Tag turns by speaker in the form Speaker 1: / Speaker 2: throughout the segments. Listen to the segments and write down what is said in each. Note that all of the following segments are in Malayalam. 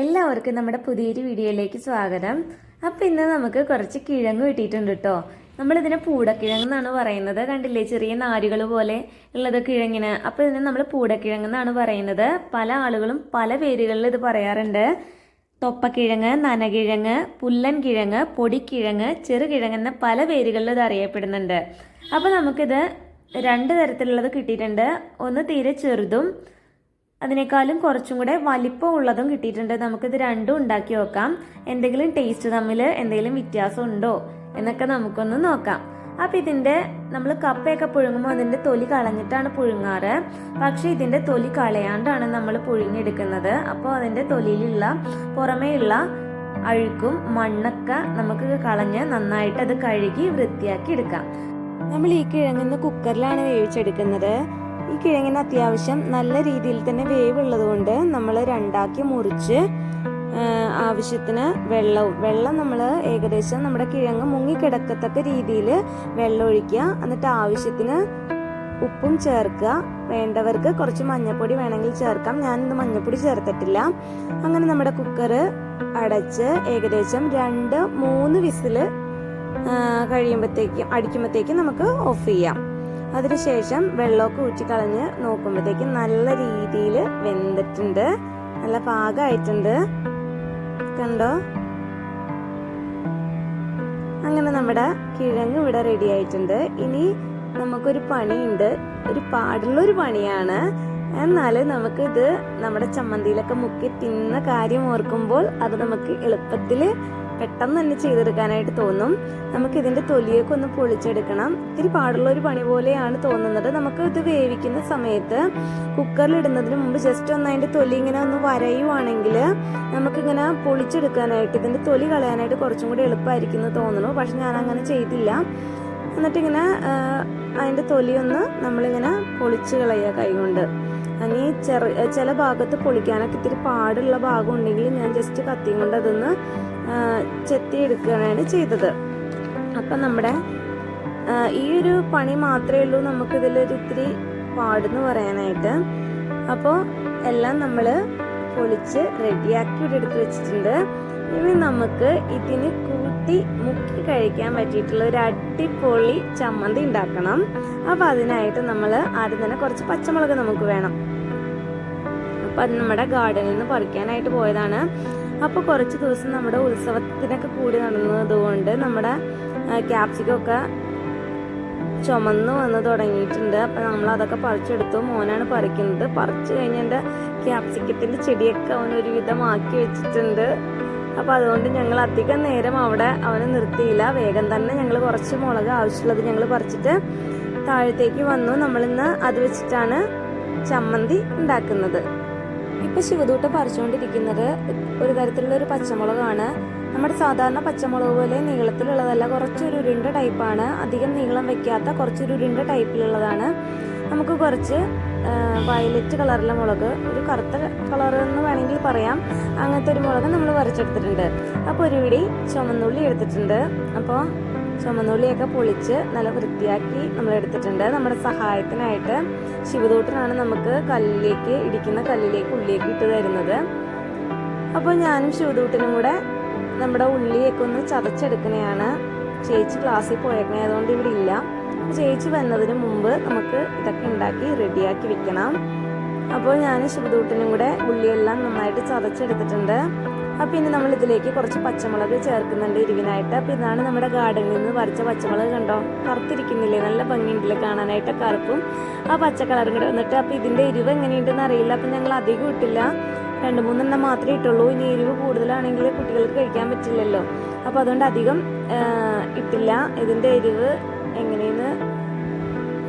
Speaker 1: എല്ലാവർക്കും നമ്മുടെ പുതിയൊരു വീഡിയോയിലേക്ക് സ്വാഗതം. അപ്പം ഇന്ന് നമുക്ക് കുറച്ച് കിഴങ്ങ് കിട്ടിയിട്ടുണ്ട് കേട്ടോ. നമ്മളിതിനെ പൂടക്കിഴങ്ങ് എന്നാണ് പറയുന്നത്. കണ്ടില്ലേ ചെറിയ നാരുകൾ പോലെ ഉള്ളത് കിഴങ്ങിന്. അപ്പോൾ ഇതിനെ നമ്മൾ പൂടക്കിഴങ്ങ് എന്നാണ് പറയുന്നത്. പല ആളുകളും പല പേരുകളിൽ ഇത് പറയാറുണ്ട്. തൊപ്പക്കിഴങ്ങ് നനകിഴങ്ങ് പുല്ലൻ കിഴങ്ങ് പൊടിക്കിഴങ്ങ് ചെറുകിഴങ്ങ് എന്ന പല പേരുകളിൽ ഇത് അറിയപ്പെടുന്നുണ്ട്. അപ്പോൾ നമുക്കിത് രണ്ട് തരത്തിലുള്ളത് കിട്ടിയിട്ടുണ്ട്. ഒന്ന് തീരെ ചെറുതും അതിനേക്കാളും കുറച്ചും കൂടെ വലിപ്പം ഉള്ളതും കിട്ടിയിട്ടുണ്ട്. നമുക്കിത് രണ്ടും ഉണ്ടാക്കി നോക്കാം. എന്തെങ്കിലും ടേസ്റ്റ് തമ്മിൽ എന്തെങ്കിലും വ്യത്യാസം ഉണ്ടോ എന്നൊക്കെ നമുക്കൊന്ന് നോക്കാം. അപ്പം ഇതിന്റെ നമ്മൾ കപ്പയൊക്കെ പുഴുങ്ങുമ്പോൾ അതിന്റെ തൊലി കളഞ്ഞിട്ടാണ് പുഴുങ്ങാറ്. പക്ഷേ ഇതിന്റെ തൊലി കളയാണ്ടാണ് നമ്മൾ പുഴുങ്ങിയെടുക്കുന്നത്. അപ്പോൾ അതിന്റെ തൊലിയിലുള്ള പുറമേയുള്ള അഴുക്കും മണ്ണൊക്കെ നമുക്ക് കളഞ്ഞ് നന്നായിട്ട് അത് കഴുകി വൃത്തിയാക്കി എടുക്കാം. നമ്മൾ ഈ കിഴങ്ങുന്ന കുക്കറിലാണ് വേവിച്ചെടുക്കുന്നത്. ഈ കിഴങ്ങിന് അത്യാവശ്യം നല്ല രീതിയിൽ തന്നെ വേവുള്ളത് കൊണ്ട് നമ്മൾ രണ്ടാക്കി മുറിച്ച് ആവശ്യത്തിന് വെള്ളവും വെള്ളം നമ്മൾ ഏകദേശം നമ്മുടെ കിഴങ്ങ് മുങ്ങിക്കിടക്കത്തക്ക രീതിയിൽ വെള്ളം ഒഴിക്കുക. എന്നിട്ട് ആവശ്യത്തിന് ഉപ്പും ചേർക്കുക. വേണ്ടവർക്ക് കുറച്ച് മഞ്ഞൾപ്പൊടി വേണമെങ്കിൽ ചേർക്കാം. ഞാനിന്ന് മഞ്ഞൾപ്പൊടി ചേർത്തിട്ടില്ല. അങ്ങനെ നമ്മുടെ കുക്കർ അടച്ച് ഏകദേശം രണ്ട് മൂന്ന് വിസിൽ കഴിയുമ്പോഴത്തേക്കും അടിക്കുമ്പോഴത്തേക്കും നമുക്ക് ഓഫ് ചെയ്യാം. അതിനുശേഷം വെള്ളമൊക്കെ ഊറ്റിക്കളഞ്ഞ് നോക്കുമ്പോഴത്തേക്കും നല്ല രീതിയിൽ വെന്തിട്ടുണ്ട്. നല്ല പാകമായിട്ടുണ്ട് കണ്ടോ? അങ്ങനെ നമ്മുടെ കിഴങ്ങ് ഇവിടെ റെഡി ആയിട്ടുണ്ട്. ഇനി നമുക്കൊരു പണിയുണ്ട്. ഒരു പാടുള്ളൊരു പണിയാണ്. എന്നാൽ നമുക്കിത് നമ്മുടെ ചമ്മന്തിയിലൊക്കെ മുക്കി തിന്ന കാര്യം ഓർക്കുമ്പോൾ അത് നമുക്ക് എളുപ്പത്തിൽ പെട്ടെന്ന് തന്നെ ചെയ്തെടുക്കാനായിട്ട് തോന്നും. നമുക്ക് ഇതിന്റെ തൊലിയൊക്കെ ഒന്ന് പൊളിച്ചെടുക്കണം. ഇത്തിരി പാടുള്ള ഒരു പണി പോലെയാണ് തോന്നുന്നത്. നമുക്ക് ഇത് വേവിക്കുന്ന സമയത്ത് കുക്കറിൽ ഇടുന്നതിന് മുമ്പ് ജസ്റ്റ് ഒന്ന് അതിന്റെ തൊലി ഇങ്ങനെ ഒന്ന് വരയുവാണെങ്കിൽ നമുക്കിങ്ങനെ പൊളിച്ചെടുക്കാനായിട്ട് ഇതിന്റെ തൊലി കളയാനായിട്ട് കുറച്ചും കൂടി എളുപ്പമായിരിക്കും എന്ന് തോന്നുന്നു. പക്ഷെ ഞാൻ അങ്ങനെ ചെയ്തില്ല. എന്നിട്ടിങ്ങനെ അതിന്റെ തൊലിയൊന്ന് നമ്മളിങ്ങനെ പൊളിച്ച് കളയുക കൈകൊണ്ട്. അങ്ങനെ ചെറു ചില ഭാഗത്ത് പൊളിക്കാനൊക്കെ ഇത്തിരി പാടുള്ള ഭാഗം ഉണ്ടെങ്കിൽ ഞാൻ ജസ്റ്റ് കത്തിയും കൊണ്ട് അതൊന്ന് ചെത്തി ചെത്തിയെടുക്കുകയാണ് ചെയ്തത്. അപ്പം നമ്മുടെ ഈ ഒരു പണി മാത്രമേ ഉള്ളൂ നമുക്കിതിലൊരു ഇത്തിരി പാടെന്ന് പറയാനായിട്ട്. അപ്പോൾ എല്ലാം നമ്മൾ പൊളിച്ച് റെഡിയാക്കി ഇവിടെ എടുത്ത് വെച്ചിട്ടുണ്ട്. ഇനി നമുക്ക് ഇതിന് കൂട്ടി മുക്കി കഴിക്കാൻ പറ്റിയിട്ടുള്ള ഒരു അടിപൊളി ചമ്മന്തി ഉണ്ടാക്കണം. അപ്പോൾ അതിനായിട്ട് നമ്മൾ ആദ്യം തന്നെ കുറച്ച് പച്ചമുളക് നമുക്ക് വേണം. അപ്പോൾ അത് നമ്മുടെ ഗാർഡനിൽ നിന്ന് പറിക്കാനായിട്ട് പോയതാണ്. അപ്പോൾ കുറച്ച് ദിവസം നമ്മുടെ ഉത്സവത്തിനൊക്കെ കൂടി നടന്നതുകൊണ്ട് നമ്മുടെ ക്യാപ്സിക്കൊക്കെ ചുമന്ന് വന്ന് തുടങ്ങിയിട്ടുണ്ട്. അപ്പം നമ്മൾ അതൊക്കെ പറിച്ചെടുത്തു. മോനാണ് പറിക്കുന്നത്. പറിച്ചു കഴിഞ്ഞ് എന്റെ ക്യാപ്സിക്കത്തിന്റെ ചെടിയൊക്കെ അവൻ ഒരുവിധമാക്കി വെച്ചിട്ടുണ്ട്. അപ്പോൾ അതുകൊണ്ട് ഞങ്ങൾ അധികം നേരം അവിടെ അവനെ നിർത്തിയില്ല. വേഗം തന്നെ ഞങ്ങൾ കുറച്ച് മുളക് ആവശ്യമുള്ളത് ഞങ്ങൾ പറിച്ചിട്ട് താഴത്തേക്ക് വന്നു. നമ്മളിന്ന് അത് വെച്ചിട്ടാണ് ചമ്മന്തി ഉണ്ടാക്കുന്നത്. ഇപ്പൊ ശിവദൂട്ട പറിച്ചുകൊണ്ടിരിക്കുന്നത് ഒരു തരത്തിലുള്ള ഒരു പച്ചമുളകാണ്. നമ്മുടെ സാധാരണ പച്ചമുളക് പോലെ നീളത്തിലുള്ളതല്ല കുറച്ചൊരു ഉരുണ്ട ടൈപ്പാണ് അധികം നീളം വെക്കാത്ത കുറച്ചൊരു ഉരുണ്ട ടൈപ്പിലുള്ളതാണ് നമുക്ക് കുറച്ച് വയലറ്റ് കളറിലെ മുളക് ഒരു കറുത്ത കളർ എന്ന് വേണമെങ്കിൽ പറയാം. അങ്ങനത്തെ ഒരു മുളക് നമ്മൾ പറിച്ചെടുത്തിട്ടുണ്ട്. അപ്പോൾ ഒരു പിടി ചുമന്നുള്ളി എടുത്തിട്ടുണ്ട്. അപ്പോൾ ചുമന്നുള്ളിയൊക്കെ പൊളിച്ച് നല്ല വൃത്തിയാക്കി നമ്മൾ എടുത്തിട്ടുണ്ട് നമ്മുടെ സഹായത്തിനായിട്ട് ശിവദൂട്ടനാണ് നമുക്ക് കല്ലിലേക്ക് ഇടിക്കുന്ന കല്ലിലേക്ക് ഉള്ളിലേക്ക് ഇട്ട് തരുന്നത്. അപ്പോൾ ഞാനും ശിവദൂട്ടനും കൂടെ നമ്മുടെ ഉള്ളിയൊക്കെ ഒന്ന് ചതച്ചെടുക്കണയാണ്. ചേച്ചി ക്ലാസ്സിൽ പോയേക്കണേ ഇവിടെ ഇല്ല. ചേച്ചി വന്നതിന് മുമ്പ് നമുക്ക് ഇതൊക്കെ ഉണ്ടാക്കി റെഡിയാക്കി വെക്കണം. അപ്പോൾ ഞാൻ ശിവദൂട്ടിനും കൂടെ ഉള്ളിയെല്ലാം നന്നായിട്ട് ചതച്ചെടുത്തിട്ടുണ്ട്. അപ്പോൾ ഇനി നമ്മൾ ഇതിലേക്ക് കുറച്ച് പച്ചമുളക് ചേർക്കുന്നുണ്ട് എരിവിനായിട്ട് അപ്പോൾ ഇതാണ് നമ്മുടെ ഗാർഡനിൽ നിന്ന് പറിച്ച പച്ചമുളക് കണ്ടോ? കറുത്തിരിക്കുന്നില്ലേ നല്ല ഭംഗിയുണ്ടല്ലേ? കാണാനായിട്ട് കറുപ്പും ആ പച്ച കളറും കൂടെ വന്നിട്ട് അപ്പോൾ ഇതിന്റെ എരിവ് എങ്ങനെയുണ്ടെന്ന് അറിയില്ല. അപ്പം ഞങ്ങൾ അധികം ഇട്ടില്ല. രണ്ട് മൂന്നെണ്ണം മാത്രമേ ഇട്ടുള്ളൂ. ഇനി എരിവ് കൂടുതലാണെങ്കിൽ കുട്ടികൾക്ക് കഴിക്കാൻ പറ്റില്ലല്ലോ. അപ്പോൾ അതുകൊണ്ട് അധികം ഇട്ടില്ല. ഇതിന്റെ എരിവ് എങ്ങനെയെന്ന്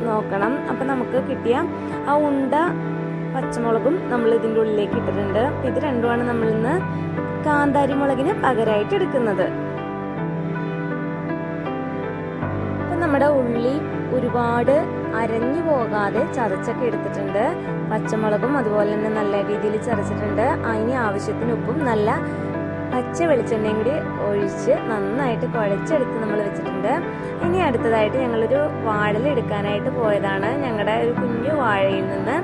Speaker 1: നോക്കണം. അപ്പം നമുക്ക് കിട്ടിയ ആ ഉണ്ട പച്ചമുളകും നമ്മൾ ഇതിന്റെ ഉള്ളിലേക്ക് ഇട്ടിട്ടുണ്ട്. ഇത് രണ്ടുമാണ് നമ്മൾ ഇന്ന് കാന്താരി മുളകിന് പകരമായിട്ട് എടുക്കുന്നത് നമ്മുടെ ഉള്ളി ഒരുപാട് അരഞ്ഞു പോകാതെ ചതച്ചൊക്കെ എടുത്തിട്ടുണ്ട്. പച്ചമുളകും അതുപോലെ തന്നെ നല്ല രീതിയിൽ ചതച്ചിട്ടുണ്ട്. അതിന് ആവശ്യത്തിന് ഉപ്പും നല്ല പച്ച വെളിച്ചെണ്ണയും കൂടി ഒഴിച്ച് നന്നായിട്ട് കുഴച്ചെടുത്ത് നമ്മൾ വെച്ചിട്ടുണ്ട്. ഇനി അടുത്തതായിട്ട് ഞങ്ങളൊരു വാഴല എടുക്കാനായിട്ട് പോയതാണ്. ഞങ്ങളുടെ ഒരു കുഞ്ഞു വാഴയിൽ നിന്ന്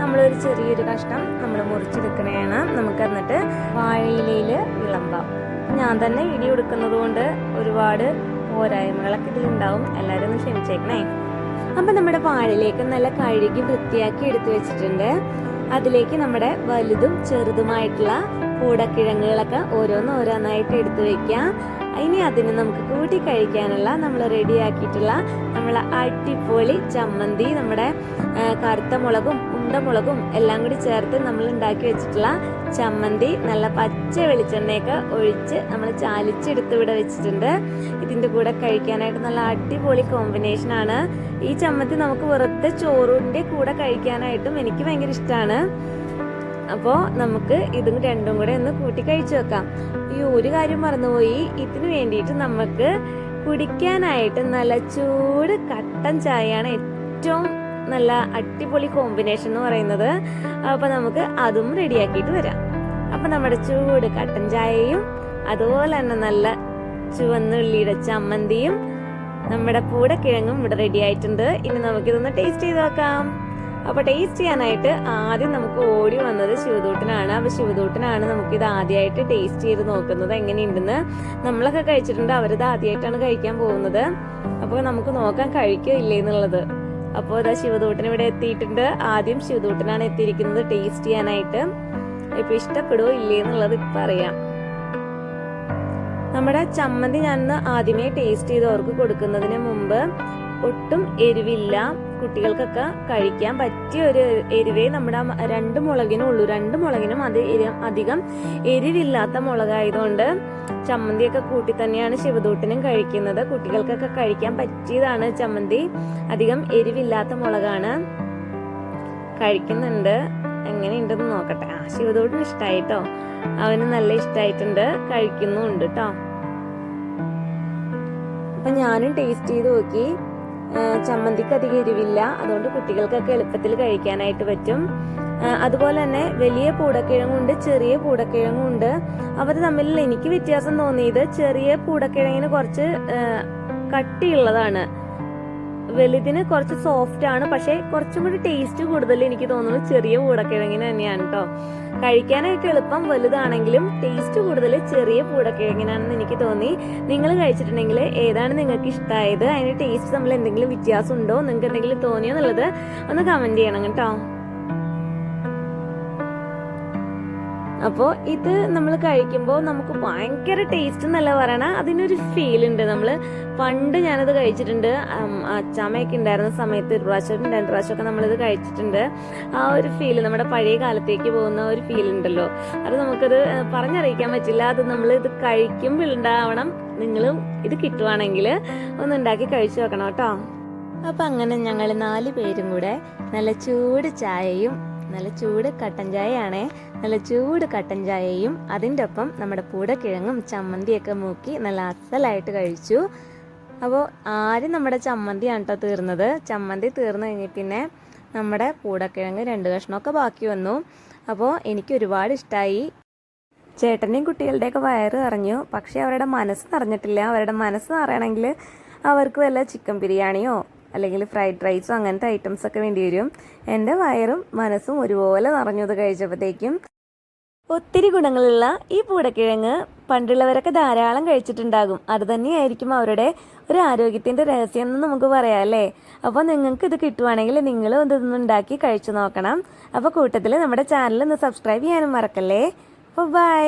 Speaker 1: നമ്മളൊരു ചെറിയൊരു കഷ്ണം നമ്മൾ മുറിച്ചെടുക്കണേണ്. നമുക്ക് എന്നിട്ട് വാഴയിലയിൽ വിളമ്പാം. ഞാൻ തന്നെ ഇടി എടുക്കുന്നത് കൊണ്ട് ഒരുപാട് പോരായ്മകളൊക്കെ ഇതിലുണ്ടാവും. എല്ലാവരും ഒന്ന് ക്ഷമിച്ചേക്കണേ. അപ്പം നമ്മുടെ വാഴയിലേക്ക് നല്ല കഴുകി വൃത്തിയാക്കി എടുത്തു വെച്ചിട്ടുണ്ട്. അതിലേക്ക് നമ്മുടെ വലുതും ചെറുതുമായിട്ടുള്ള കൂടക്കിഴങ്ങുകളൊക്കെ ഓരോന്ന് ഓരോന്നായിട്ട് എടുത്തു വെക്കാം. ഇനി അതിന് നമുക്ക് കൂട്ടി കഴിക്കാനുള്ള നമ്മൾ റെഡിയാക്കിയിട്ടുള്ള നമ്മളെ അടിപൊളി ചമ്മന്തി നമ്മുടെ കറുത്ത മുളകും ഉണ്ട മുളകും എല്ലാം കൂടി ചേർത്ത് നമ്മൾ ഉണ്ടാക്കി വെച്ചിട്ടുള്ള ചമ്മന്തി നല്ല പച്ച വെളിച്ചെണ്ണയൊക്കെ ഒഴിച്ച് നമ്മൾ ചാലിച്ചെടുത്ത് ഇവിടെ വെച്ചിട്ടുണ്ട്. ഇതിന്റെ കൂടെ കഴിക്കാനായിട്ട് നല്ല അടിപൊളി കോമ്പിനേഷൻ ആണ്. ഈ ചമ്മന്തി നമുക്ക് വെറുതെ ചോറിന്റെ കൂടെ കഴിക്കാനായിട്ടും എനിക്ക് ഭയങ്കര ഇഷ്ടമാണ്. അപ്പോൾ നമുക്ക് ഇതും രണ്ടും കൂടെ ഒന്ന് കൂട്ടി കഴിച്ചു വെക്കാം. ഈ ഒരു കാര്യം മറന്നുപോയി. ഇതിന് വേണ്ടിയിട്ട് നമുക്ക് കുടിക്കാനായിട്ട് നല്ല ചൂട് കട്ടൻ ചായയാണ് ഏറ്റവും നല്ല അടിപൊളി കോമ്പിനേഷൻ എന്ന് പറയുന്നത്. അപ്പോൾ നമുക്ക് അതും റെഡിയാക്കിയിട്ട് വരാം. അപ്പോൾ നമ്മുടെ ചൂട് കട്ടൻ ചായയും അതുപോലെ തന്നെ നല്ല ചുവന്നുള്ളിയുടെ ചമ്മന്തിയും നമ്മുടെ പൂടക്കിഴങ്ങും ഇവിടെ റെഡി ആയിട്ടുണ്ട് ഇനി നമുക്കിതൊന്ന് ടേസ്റ്റ് ചെയ്ത് നോക്കാം. അപ്പൊ ടേസ്റ്റ് ചെയ്യാനായിട്ട് ആദ്യം നമുക്ക് ഓടി വന്നത് ശിവദൂട്ടനാണ്. അപ്പൊ ശിവദൂട്ടനാണ് ഇത് ആദ്യമായിട്ട് ടേസ്റ്റ് ചെയ്ത് നോക്കുന്നത്. എങ്ങനെയുണ്ടെന്ന് നമ്മളൊക്കെ കഴിച്ചിട്ടുണ്ട്. അവരിത് ആദ്യമായിട്ടാണ് കഴിക്കാൻ പോകുന്നത്. അപ്പോൾ നമുക്ക് നോക്കാൻ കഴിക്കോ ഇല്ലേ എന്നുള്ളത്. അപ്പോൾ ഇതാ ശിവദൂട്ടൻ ഇവിടെ എത്തിയിട്ടുണ്ട്. ആദ്യം ശിവദൂട്ടനാണ് എത്തിയിരിക്കുന്നത് ടേസ്റ്റ് ചെയ്യാനായിട്ട്. ഇപ്പൊ ഇഷ്ടപ്പെടുവോ ഇല്ലേ എന്നുള്ളത് ഇപ്പൊ അറിയാം നമ്മുടെ ചമ്മന്തി ഞാൻ ആദ്യമേ ടേസ്റ്റ് ചെയ്ത് അവർക്ക് കൊടുക്കുന്നതിന് മുമ്പ് ഒട്ടും എരിവില്ല. കുട്ടികൾക്കൊക്കെ കഴിക്കാൻ പറ്റിയ ഒരു എരിവേ നമ്മുടെ രണ്ട് മുളകിനും ഉള്ളൂ രണ്ട് മുളകിനും അത് അധികം എരിവില്ലാത്ത മുളകായതുകൊണ്ട് ചമ്മന്തിയൊക്കെ കൂട്ടി തന്നെയാണ് ശിവദൂട്ടിനും കഴിക്കുന്നത്. കുട്ടികൾക്കൊക്കെ കഴിക്കാൻ പറ്റിയതാണ് ചമ്മന്തി. അധികം എരിവില്ലാത്ത മുളകാണ് കഴിക്കുന്നുണ്ട്. എങ്ങനെയുണ്ടെന്ന് നോക്കട്ടെ. ആ ശിവദൂട്ടിന് ഇഷ്ടായിട്ടോ? അവന് നല്ല ഇഷ്ടമായിട്ടുണ്ട് കഴിക്കുന്നുണ്ട് കേട്ടോ അപ്പൊ ഞാനും ടേസ്റ്റ് ചെയ്ത് നോക്കി. ചമ്മന്തിക്ക് അധികം എരിവില്ല. അതുകൊണ്ട് കുട്ടികൾക്കൊക്കെ എളുപ്പത്തിൽ കഴിക്കാനായിട്ട് പറ്റും. അതുപോലെ തന്നെ വലിയ പൂടക്കിഴങ്ങുണ്ട് ചെറിയ പൂടക്കിഴങ്ങുണ്ട്. അവർ തമ്മിൽ എനിക്ക് വ്യത്യാസം തോന്നിയത് ചെറിയ പൂടക്കിഴങ്ങിന് കുറച്ച് കട്ടിയുള്ളതാണ്. വലുതിന് കുറച്ച് സോഫ്റ്റ് ആണ് പക്ഷേ കുറച്ചും കൂടി ടേസ്റ്റ് കൂടുതൽ എനിക്ക് തോന്നുന്നു ചെറിയ പൂടക്കിഴങ്ങിന് തന്നെയാണ് കേട്ടോ കഴിക്കാനായിട്ട് എളുപ്പം വലുതാണെങ്കിലും ടേസ്റ്റ് കൂടുതൽ ചെറിയ പൂടക്കിഴങ്ങിനാണെന്ന് എനിക്ക് തോന്നി. നിങ്ങൾ കഴിച്ചിട്ടുണ്ടെങ്കിൽ ഏതാണ് നിങ്ങൾക്ക് ഇഷ്ടമായത് അതിന്റെ ടേസ്റ്റ് തമ്മിൽ എന്തെങ്കിലും വ്യത്യാസം ഉണ്ടോ നിങ്ങൾക്ക് എന്തെങ്കിലും തോന്നിയോ എന്നുള്ളത് ഒന്ന് കമന്റ് ചെയ്യണം കേട്ടോ. അപ്പോൾ ഇത് നമ്മൾ കഴിക്കുമ്പോൾ നമുക്ക് ഭയങ്കര ടേസ്റ്റ് എന്നല്ല പറയണ അതിനൊരു ഫീൽ ഉണ്ട്. നമ്മൾ പണ്ട് ഞാനത് കഴിച്ചിട്ടുണ്ട്. അച്ചാമ്മയൊക്കെ ഉണ്ടായിരുന്ന സമയത്ത് ഒരു പ്രാവശ്യം രണ്ട് പ്രാവശ്യമൊക്കെ നമ്മളിത് കഴിച്ചിട്ടുണ്ട്. ആ ഒരു ഫീൽ നമ്മുടെ പഴയ കാലത്തേക്ക് പോകുന്ന ഒരു ഫീൽ ഉണ്ടല്ലോ. അത് നമുക്കത് പറഞ്ഞറിയിക്കാൻ പറ്റില്ല. അത് നമ്മൾ ഇത് കഴിക്കുമ്പോൾ ഉണ്ടാവണം നിങ്ങളും ഇത് കിട്ടുവാണെങ്കിൽ ഒന്ന് ഉണ്ടാക്കി കഴിച്ചു നോക്കണം കേട്ടോ. അപ്പം അങ്ങനെ ഞങ്ങൾ നാല് പേരും കൂടെ നല്ല ചൂട് ചായയും നല്ല ചൂട് കട്ടൻ ചായയാണേ. നല്ല ചൂട് കട്ടൻ ചായയും അതിന്റെ ഒപ്പം നമ്മുടെ പൂടക്കിഴങ്ങും ചമ്മന്തിയൊക്കെ മൂക്കി നല്ല അസലായിട്ട് കഴിച്ചു. അപ്പോൾ ആദ്യം നമ്മുടെ ചമ്മന്തിയാണ് കേട്ടോ തീർന്നത്. ചമ്മന്തി തീർന്നു കഴിഞ്ഞ് പിന്നെ നമ്മുടെ പൂടക്കിഴങ്ങ് രണ്ട് കഷ്ണമൊക്കെ ബാക്കി വന്നു. അപ്പോൾ എനിക്ക് ഒരുപാട് ഇഷ്ടമായി ചേട്ടന്റെയും കുട്ടികളുടെയൊക്കെ വയറ് നിറഞ്ഞു. പക്ഷേ അവരുടെ മനസ്സ് നിറഞ്ഞിട്ടില്ല. അവരുടെ മനസ്സ് നിറയണമെങ്കിൽ അവർക്ക് വല്ല ചിക്കൻ ബിരിയാണിയോ അല്ലെങ്കിൽ ഫ്രൈഡ് റൈസോ അങ്ങനത്തെ ഐറ്റംസ് ഒക്കെ വേണ്ടി വരും. എന്റെ വയറും മനസ്സും ഒരുപോലെ നിറഞ്ഞത് കഴിച്ചപ്പോഴത്തേക്കും ഒത്തിരി ഗുണങ്ങളുള്ള ഈ പൂടക്കിഴങ്ങ് പണ്ടുള്ളവരൊക്കെ ധാരാളം കഴിച്ചിട്ടുണ്ടാകും. അത് തന്നെയായിരിക്കും അവരുടെ ഒരു ആരോഗ്യത്തിന്റെ രഹസ്യം എന്ന് നമുക്ക് പറയാം അല്ലേ? അപ്പോൾ നിങ്ങൾക്ക് ഇത് കിട്ടുവാണെങ്കിൽ നിങ്ങളും ഒന്ന് ഉണ്ടാക്കി കഴിച്ചു നോക്കണം. അപ്പോൾ കൂട്ടത്തിൽ നമ്മുടെ ചാനൽ ഒന്ന് സബ്സ്ക്രൈബ് ചെയ്യാനും മറക്കല്ലേ? അപ്പോൾ ബൈ